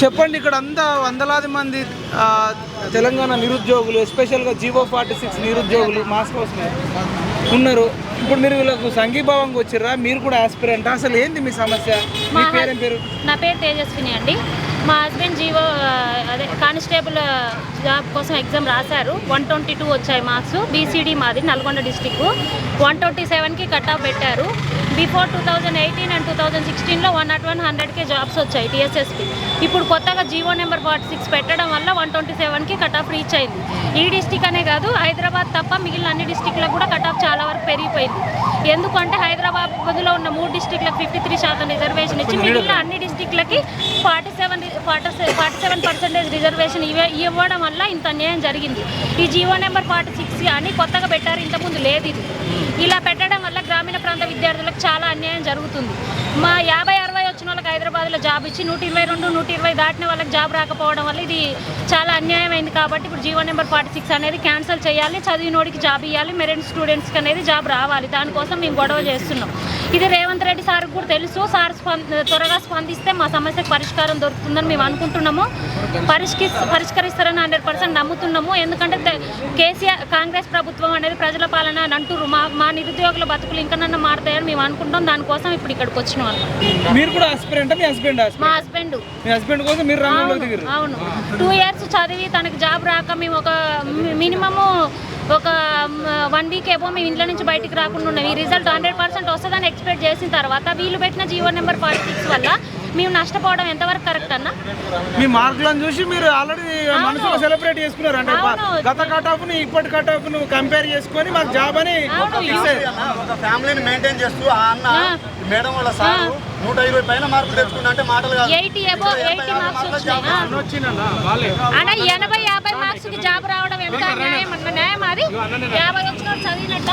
చెప్పండి ఇక్కడ అంతా వందలాది మంది తెలంగాణ నిరుద్యోగులు ఎస్పెషల్గా జీవో ఫార్టీ సిక్స్ నిరుద్యోగులు మాస్ కోసం ఉన్నారు. ఇప్పుడు మీరు వీళ్ళకు సంఘీభావంగా వచ్చిర్రా? మీరు కూడా ఆస్పిరెంట్ అసలు ఏంది మీ సమస్య? మీ మా పేరేం పేరు? నా పేరు తేజస్విని అండి. మా హస్బెండ్ జీవో ఆ, అదే కానిస్టేబుల్ జాబ్ కోసం ఎగ్జామ్ రాశారు. వన్ ట్వంటీ టూ వచ్చాయి మార్క్స్ బీసీడీ మాది నల్గొండ డిస్టిక్ వన్ ట్వంటీ సెవెన్కి కట్ ఆఫ్ పెట్టారు. Before two thousand eighteen and two thousand సిక్స్టీన్లో వన్ నాట్ వన్ హండ్రెడ్కే జాబ్స్ వచ్చాయి టీఎస్ఎస్పి ఇప్పుడు కొత్తగా జీవో నెంబర్ ఫార్టీ సిక్స్ పెట్టడం వల్ల వన్ ట్వంటీ సెవెన్కి కట్ ఆఫ్ రీచ్ అయింది. ఈ డిస్టిక్ అనే కాదు హైదరాబాద్ తప్ప మిగిలిన అన్ని డిస్టిక్లకు కూడా కట్ ఆఫ్ చాలా వరకు పెరిగిపోయింది. ఎందుకంటే హైదరాబాద్ బదులో ఉన్న మూడు డిస్టిక్లకు ఫిఫ్టీ త్రీ శాతం రిజర్వేషన్ ఇచ్చి మిగిలిన అన్ని డిస్టిక్లకి forty seven forty forty seven percentage reservation ఇవ ఇవ్వడం వల్ల ఇంత అన్యాయం జరిగింది. ఈ జీవో నెంబర్ ఫార్టీ సిక్స్ అని కొత్తగా పెట్టారు ఇంతకుముందు లేదు ఇది. ఇలా పెట్టడం వల్ల గ్రామీణ ప్రాంత విద్యార్థులకు చాలా అన్యాయం జరుగుతుంది. మా యాభై అరవై వచ్చిన వాళ్ళకి హైదరాబాద్లో జాబ్ ఇచ్చి నూట ఇరవై రెండు నూట ఇరవై దాటిన వాళ్ళకి జాబ్ రాకపోవడం వల్ల ఇది చాలా అన్యాయం అయింది కాబట్టి ఇప్పుడు జీవో నెంబర్ ఫార్టీ సిక్స్ అనేది క్యాన్సిల్ చేయాలి చదివినోడికి జాబ్ ఇవ్వాలి మెరిట్ స్టూడెంట్స్కి అనేది జాబ్ రావాలి. దానికోసం మేము గొడవ చేస్తున్నాం. ఇది రేవంత్ రెడ్డి సార్కి కూడా తెలుసు. సార్ త్వరగా స్పందిస్తే మా సమస్యకు పరిష్కారం దొరుకుతుందని మేము అనుకుంటున్నాము. పరిష్కి పరిష్కరిస్తారని హండ్రెడ్ పర్సెంట్ నమ్ముతున్నాము. ఎందుకంటే కేసీఆర్ కాంగ్రెస్ ప్రభుత్వం అనేది ప్రజల పాలన అని అంటుర్రు. మా మా నిరుద్యోగుల బతుకులు ఇంకనన్నా మారుతాయని మేము అనుకుంటాం దానికోసం ఇప్పుడు ఇక్కడికి వచ్చిన వాళ్ళం మీరు కూడా ఆస్పిరెంట్ మీ హస్బెండ్ మా హస్బెండ్ మీ హస్బెండ్ కోసం మీరు రంగంలో అవును. దిగారు అవును. టూ ఇయర్స్ చదివి తనకి జాబ్ రాక మేము ఒక మినిమము ఒక వన్ వీక్ ఏమో మేము ఇంట్లో నుంచి బయటికి రాకుండా ఉన్నాం. ఈ రిజల్ట్ హండ్రెడ్ పర్సెంట్ వస్తుందని ఎక్స్పెక్ట్ చేసిన తర్వాత వీళ్ళు పెట్టిన జీవో నెంబర్ ఫార్టీ సిక్స్ వల్ల మేము నష్టపోవడం ఎంతవరకు కరెక్ట్ అన్న? మీ మార్కులను చూసి మీరు ఆల్రెడీ మనసులో సెలబ్రేట్ చేసుకున్నారు. అంటే. గత కట్ ఆఫ్ని ఇప్పటి కట్ ఆఫ్ను కంపేర్ చేసుకొని మాకు జాబ్ అని ఫ్యామిలీని మెయింటైన్ చేస్తూ ఆ అన్న. మేడం వాళ్ళ సార్ నూట ఇరవై పైన మార్కులు తెచ్చుకుంటా అంటే మాటలు కాదు. ఎయిటీ ఎబో ఎయిటీ మార్క్స్ వచ్చినాయి. ఎనభై యాభై మార్క్స్కి జాబ్ రావడం ఎంత న్యాయం అన్న న్యాయం అది యాభై వచ్చిన చదివినట్ట.